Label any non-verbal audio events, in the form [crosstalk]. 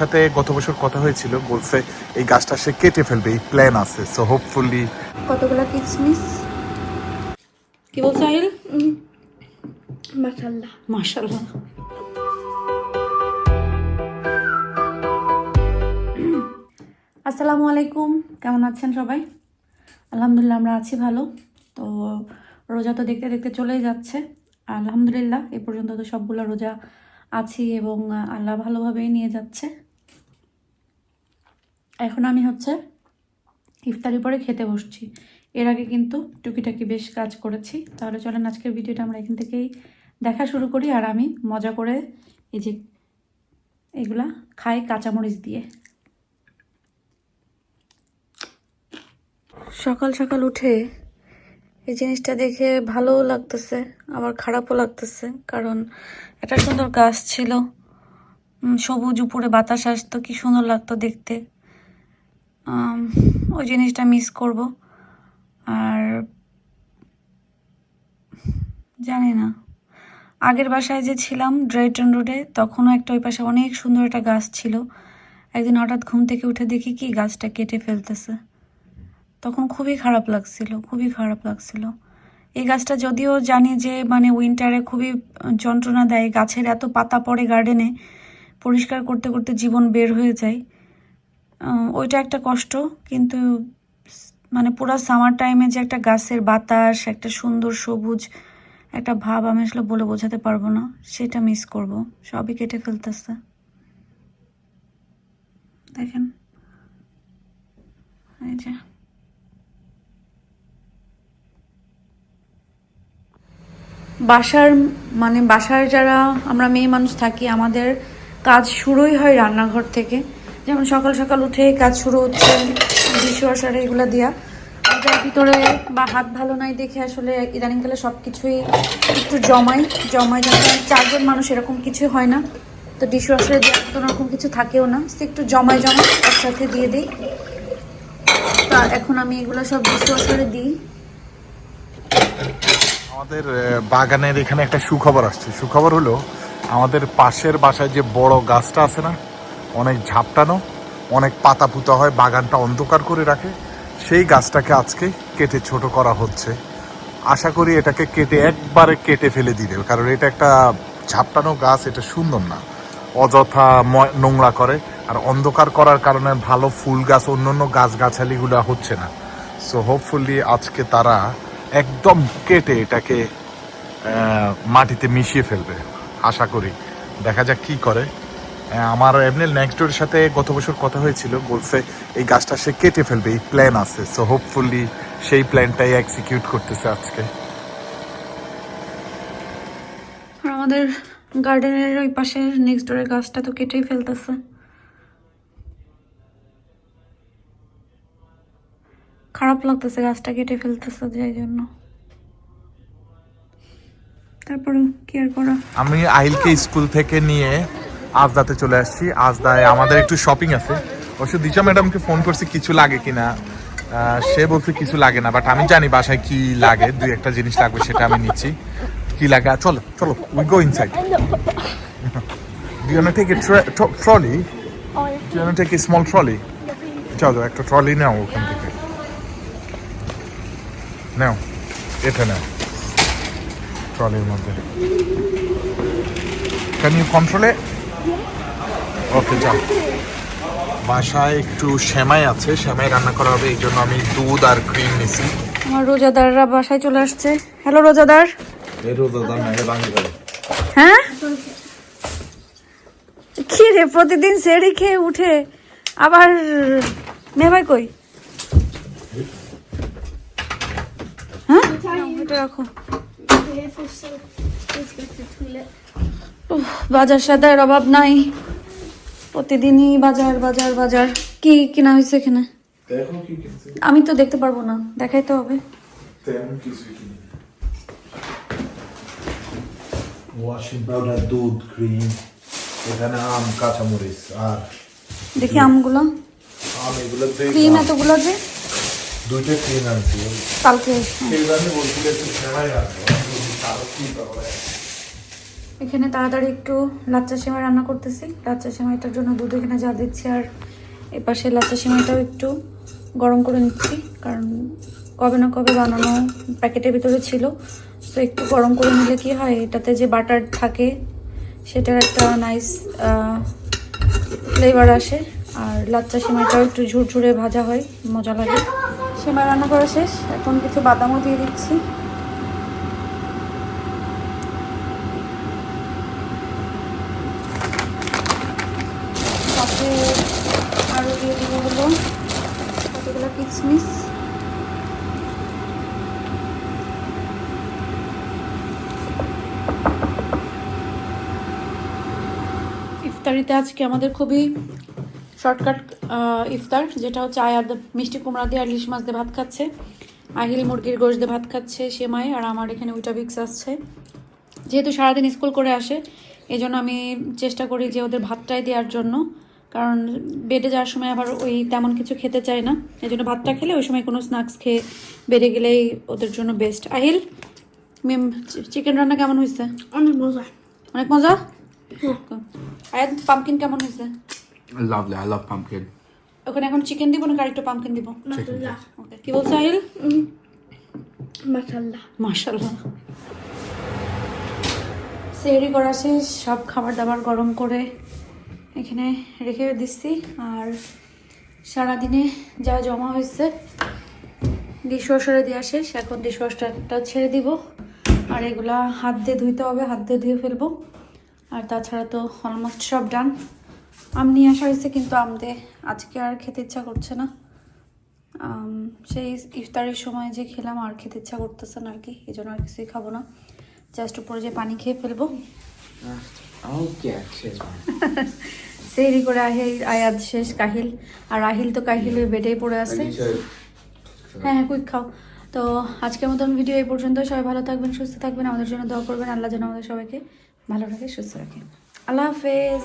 সাথে গত বছর কথা হয়েছিল বলছে এই গাছটা সে কেটে ফেলবে এই প্ল্যান আছে সো হোপফুলি কতগুলো কিসমিস কি বলছো আহিল? মাশাল্লাহ মাশাল্লাহ আসসালামু আলাইকুম কেমন আছেন সবাই? আলহামদুলিল্লাহ আমরা আছি ভালো। তো রোজা তো দেখতে দেখতে চলেই যাচ্ছে। আলহামদুলিল্লাহ এ পর্যন্ত তো সবগুলো রোজা আছি এবং আল্লাহ ভালোভাবেই নিয়ে যাচ্ছে। এখন আমি হচ্ছে ইফতারি পরে খেতে বসছি। এর আগে কিন্তু টুকিটাকি বেশ কাজ করেছি। তাহলে চলেন আজকের ভিডিওটা আমরা এখান থেকেই দেখা শুরু করি আর আমি মজা করে এই যে এগুলা খাই কাঁচামরিচ দিয়ে। সকাল সকাল উঠে এই জিনিসটা দেখে ভালোও লাগতেছে, আবার খারাপও লাগতেছে, কারণ একটা সুন্দর গাছ ছিল। সবুজ উপরে বাতাস আসতো, কি সুন্দর লাগতো দেখতে। ওই জিনিসটা মিস করব। আর জানি না। আগের বাসায় যে ছিলাম ড্রাইটন রোডে তখনও একটা ওই পাশে অনেক সুন্দর একটা গাছ ছিল। একদিন হঠাৎ ঘুম থেকে উঠে দেখি কি গাছটা কেটে ফেলতেছে। তখন খুবই খারাপ লাগছিল, খুবই খারাপ লাগছিল। এই গাছটা যদিও জানি যে মানে উইন্টারে খুবই যন্ত্রণা দেয়, গাছের এত পাতা পড়ে গার্ডেনে পরিষ্কার করতে করতে জীবন বের হয়ে যায়। ওইটা একটা কষ্ট, কিন্তু মানে পুরো সামার টাইমে যে একটা গাছের বাতাস, একটা সুন্দর সবুজ একটা ভাব আমি আসলে বলে বোঝাতে পারব না, সেটা মিস করব। সবই কেটে ফেলতেছে। দেখেন। এই যে। বাসার মানে বাসার যারা আমরা মেয়ে মানুষ থাকি, আমাদের কাজ শুরুই হয় রান্নাঘর থেকে। যেমন সকাল সকাল উঠে কাজ শুরু হচ্ছে ডিশওয়াশার এগুলো দেওয়া যার ভিতরে বা হাত ভালো নাই দেখে আসলে ইদানিংকালে সব কিছুই একটু জমাই জমাই যেমন চারজন মানুষ এরকম কিছু হয় না। তো ডিশওয়াশারে দেওয়ার মতন ওরকম কিছু থাকেও না। সে একটু জমাই জমাই একসাথে দিয়ে দিই। তা এখন আমি এগুলো সব ডিশওয়াশারে দিই। আমাদের বাগানের এখানে একটা সুখবর আসছে। সুখবর হলো, আমাদের পাশের বাসায় যে বড় গাছটা আছে না অনেক ঝাপটানো, অনেক পাতা পুতা হয়, বাগানটা অন্ধকার করে রাখে। সেই গাছটাকে আজকে কেটে ছোট করা হচ্ছে। আশা করি এটাকে কেটে একবারে কেটে ফেলে দিবে, কারণ এটা একটা ঝাপটানো গাছ, এটা সুন্দর না। অযথা নোংরা করে, আর অন্ধকার করার কারণে ভালো ফুল গাছ অন্য অন্য গাছ গাছালিগুলো হচ্ছে না। সো হোপফুলি আজকে তারা একদম কেটে এটাকে মাটিতে মিশিয়ে ফেলবে। আশা করি। দেখা যাক কি করে। আমার এমনি নেক্সট ডোর সাথে গত বছর কথা হয়েছিল বলছে এই গাছটা সে কেটে ফেলবে এই প্ল্যান আছে। সো হোপফুলি সেই প্ল্যানটাই এক্সিকিউট করতেছে আজকে। আর আমাদের গার্ডেনের ওই পাশের নেক্সট ডোরের গাছটা তো কেটেই ফেলতেছে। খারাপ লাগতেছে গাছটা কেটে ফেলতেছে যাই জন্য। তারপরে কি আর করা? আমি আহিলকে স্কুল থেকে নিয়ে আজদাতে চলে আসছি। আজদায় আমাদের একটু শপিং আছে। অবশ্য দিশা ম্যাডামকে ফোন করছি, কিছু লাগে কিনা? সে বলছে, কিছু লাগে না। বাট আমি জানি বাসায় কি লাগে, দুই একটা জিনিস লাগবে সেটা আমি নিচ্ছি। কি লাগে? চলো চলো we go inside Do you want to take a tra- tro- trolley? Trolley? চলো একটা ট্রলি নাও ওখান থেকে। নাও, এটা নাও। ট্রলির মধ্যে। ক্যান ইউ কন্ট্রোল ওকে যাও। বাসায় একটু সেমাই আছে। সেমাই রান্না করা হবে এই জন্য আমি দুধ আর ক্রিম নিছি। আমার রোজাদাররা বাসায় চলে আসছে। হ্যালো রোজাদার। এই রোজাদার না ভাঙি হ্যাঁ? কি রে প্রতিদিন সেরি খেয়ে উঠে আবার মেভাই কই? হ্যাঁ? এটা রাখো। বাজার সাদার অভাব নাই। প্রতিদিনই বাজার বাজার বাজার। কি কিনা হয়েছে এখানে? আমি তো দেখতে পারব না দেখাইতে হবে। ওয়াশিং পাউডার দুধ ক্রিম এখানে আম কাঁচামরিচ আর দেখি আমগুলো। আম এগুলো ক্রিম এতগুলো যে? দুইটা ক্রিম আনছি। কালকে সেই জন্য বলছিল একটু রাখব। কি পাবো এখানে তাড়াতাড়ি একটু লাচ্চা সেমাই রান্না করতেছি। লাচ্চা সেমাইটার জন্য দুধ এখানে যা দিচ্ছি, আর এপাশে লাচ্চা সেমাইটাও একটু গরম করে নিচ্ছি, কারণ কবে না কবে বানানো প্যাকেটের ভিতরে ছিল। তো একটু গরম করে নিলে কি হয়, এটাতে যে বাটার থাকে, সেটার একটা নাইস ফ্লেভার আসে। আর লাচ্চা সেমাইটাও একটু ঝুরঝুরে ভাজা হয়, মজা লাগে। সেমাই রান্না করা শেষ, এখন কিছু বাদামও দিয়ে দিচ্ছি। সাথে আরও দিয়ে দিব হলো কতগুলো ইফতারিতে আজকে আমাদের খুবই শর্টকাট ইফতার, যেটা হচ্ছে আয়াদ মিষ্টি কুমড়া দিয়ে আর ইলিশ মাছ দিয়ে ভাত খাচ্ছে। আহিল মুরগির গোশ দিয়ে ভাত খাচ্ছে সেমাই আর আমার এখানে উইটাবিক্স আসছে। যেহেতু সারাদিন স্কুল করে আসে এই জন্য আমি চেষ্টা করি যে ওদের ভাতটাই দেওয়ার জন্য। কারণ বেডে যাওয়ার সময় আবার ওই তেমন কিছু খেতে চায় না। এই জন্য ভাতটা খেলে ওই সময় কোনো স্ন্যাক্স খেয়ে বেড়ে গেলেই ওদের জন্য বেস্ট আহিল মিম চিকেন রান্না কেমন হয়েছে অনেক মজা। অনেক মজা? আয়াত পামকিন কেমন হয়েছে Lovely. I love pumpkin. ওখানে এখন চিকেন দিব না একটু পামকিন দিব? কি বলছো আহিল? মাসাল্লাহ মাশাল্লাহ সেহরি করা শেষ সব খাবার দাবার গরম করে এখানে রেখে দিচ্ছি। আর সারাদিনে যা জমা হয়েছে ডিশওয়াশারে দেওয়া শেষ। এখন ডিশওয়াশারটা ছেড়ে দিব। আর এগুলা হাত দিয়ে ধুইতে হবে হাত দিয়ে ধুয়ে ফেলব। আর তাছাড়া তো অলমোস্ট সব ডান আম নিয়ে আসা হয়েছে কিন্তু আম দিয়ে আজকে আর খেতে ইচ্ছা করছে না। সেই ইফতারের সময় যে খেলাম আর খেতে ইচ্ছা করতেছে না আর কি। এই জন্য আর কিছুই খাব না। জাস্ট উপরে যে পানি খেয়ে ফেলব। [laughs] সেই করে আহিল আয়াত শেষ কাহিল। আর আহিল তো কাহিল ওই বেডেই পড়ে আছে। হ্যাঁ হ্যাঁ কুইক খাও। তো আজকের মতন ভিডিও এই পর্যন্ত। সবাই ভালো থাকবেন সুস্থ থাকবেন। আমাদের জন্য দোয়া করবেন। আল্লাহ যেন আমাদের সবাইকে ভালো রাখে সুস্থ রাখে। আল্লাহ হাফেজ।